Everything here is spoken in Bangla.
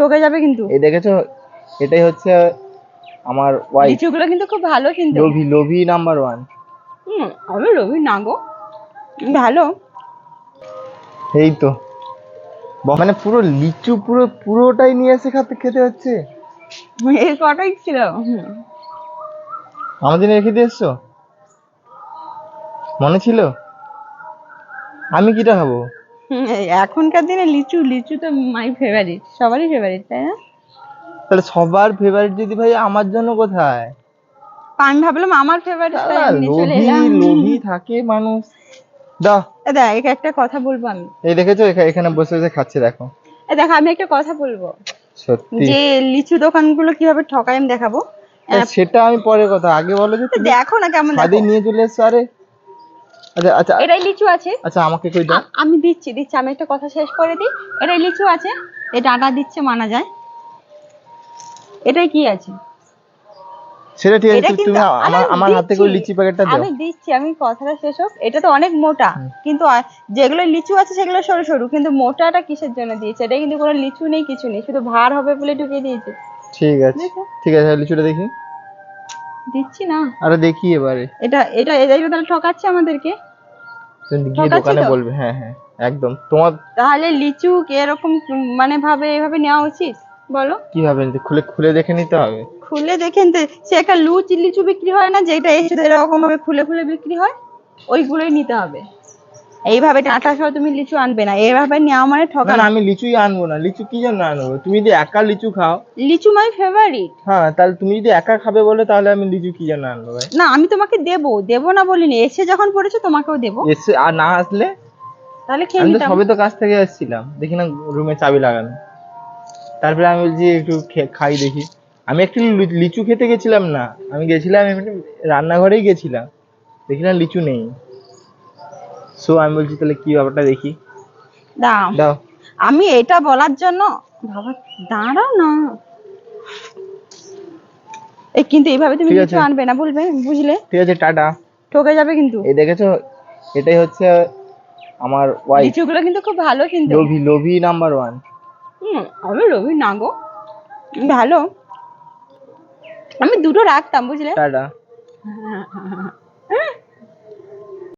ঠকে যাবে কিন্তু। এই দেখেছ? এটাই হচ্ছে আমার ওয়াইফ লিচুগুলো কিন্তু খুব ভালো কিন্তু। লোভি লোভি নাম্বার ওয়ান হুম, আমি রবি না গো। ভালো। এই তো। মানে পুরো লিচু পুরো পুরোটাই নিয়ে এসে খেতে খেতে হচ্ছে? এই কটাই ছিল। আমাদের রেখে দিয়ে এসছো? মনে ছিল? আমি কিটা খাব? এখনকার দিনে লিচু লিচু তো মাই ফেভারিট সবারই ফেভারিট তাই না? তাহলে সবার ফেভারিট যদি ভাই আমার জন্য কোথায়? আমি ভাবলাম আমার ফেভারিট তাই আমি চলে লোভী এলাম। লোভী থাকে মানুষ। এ দেখ একে একটা কথা বলব আমি। এই দেখেছ? এখানে বসে বসে খাচ্ছে দেখো। এ দেখ আমি একটা কথা বলব। সত্যি। যে লিচু দোকানগুলো কীভাবে ঠকায় আমি দেখাবো? সেটা আমি পরে কথা আগে বলো যে দেখো না কেমন দেখো। নিয়ে চলে এসছো আরে। আচ্ছা আচ্ছা এটাই লিচু আছে। আচ্ছা আমাকে কই দাও। আমি দিচ্ছি দিচ্ছি আমি একটা কথা শেষ করে দিই। এটাই লিচু আছে এটা আটা দিচ্ছে মানা যায়। এটাই কি আছে? সেটা ঠিক আছে তুমি- আমার আমার হাতে করে লিচি প্যাকেটটা দাও। আমি দিচ্ছি আমি কথাটা শেষ হোক। এটা তো অনেক মোটা কিন্তু যেগুলো লিচু আছে সেগুলো সরু সরু কিন্তু মোটাটা কিসের জন্য দিয়েছে? এটা কিন্তু কোনো লিচু নেই কিছু নেই শুধু ভার হবে বলে ঢুকিয়ে দিয়েছে। ঠিক আছে। ঠিক আছে লিচুটা দেখি। দিচ্ছি না। আরে দেখি এবারে। এটা এটা এটাই তাহলে ঠকাচ্ছে আমাদেরকে। তুমি গিয়ে দোকানে বলবে হ্যাঁ হ্যাঁ একদম। তোমার তাহলে লিচু এরকম মানে ভাবে এভাবে নেওয়া উচিত? বলো। কীভাবে? খুলে খুলে দেখে নিতে হবে। খুলে দেখেন নিতে সে একটা লুচি লিচু বিক্রি হয় না যেটা এসে এরকম ভাবে খুলে খুলে বিক্রি হয় ওইগুলোই নিতে হবে। এইভাবে টাটা সহ তুমি লিচু আনবে না এইভাবে নেওয়া মানে না ঠকা না আমি লিচুই আনব না লিচু কি জন্য আনব? তুমি যদি একা লিচু খাও। লিচু মাই ফেভারিট হ্যাঁ তাহলে তুমি যদি একা খাবে বলে তাহলে আমি লিচু কি জন্য আনব ভাই? না আমি তোমাকে দেবো দেবো না বলিনি এসে যখন পড়েছো তোমাকেও দেবো। এসে আর না আসলে? তাহলে খেয়ে আমি তো নিতাম। সবে তো কাছ থেকে এসেছিলাম দেখি না রুমে চাবি লাগানো। তারপরে আমি বলছি একটু খে- খাই দেখি। আমি একটু লু- লিচু খেতে গেছিলাম না আমি গেছিলাম এমনি রান্নাঘরেই গেছিলাম দেখলাম লিচু নেই। সো আমি বলছি তাহলে কি ব্যাপারটা দেখি? দাও দাও। আমি এটা বলার জন্য বাবা দাঁড়াও না। এই কিন্তু এইভাবে তুমি আছে। আনবে না বলবে বুঝলে? ঠিক আছে টাটা। ঠকে যাবে কিন্তু। এই দেখেছ এটাই হচ্ছে আমার ওয়াইফ লিচুগুলো কিন্তু খুব ভালো কিন্তু। লোভি লোভি নাম্বার ওয়ান হুম, আমি রবি না গো। ভালো। আমি দুটো রাখতাম বুঝলে? টাটা।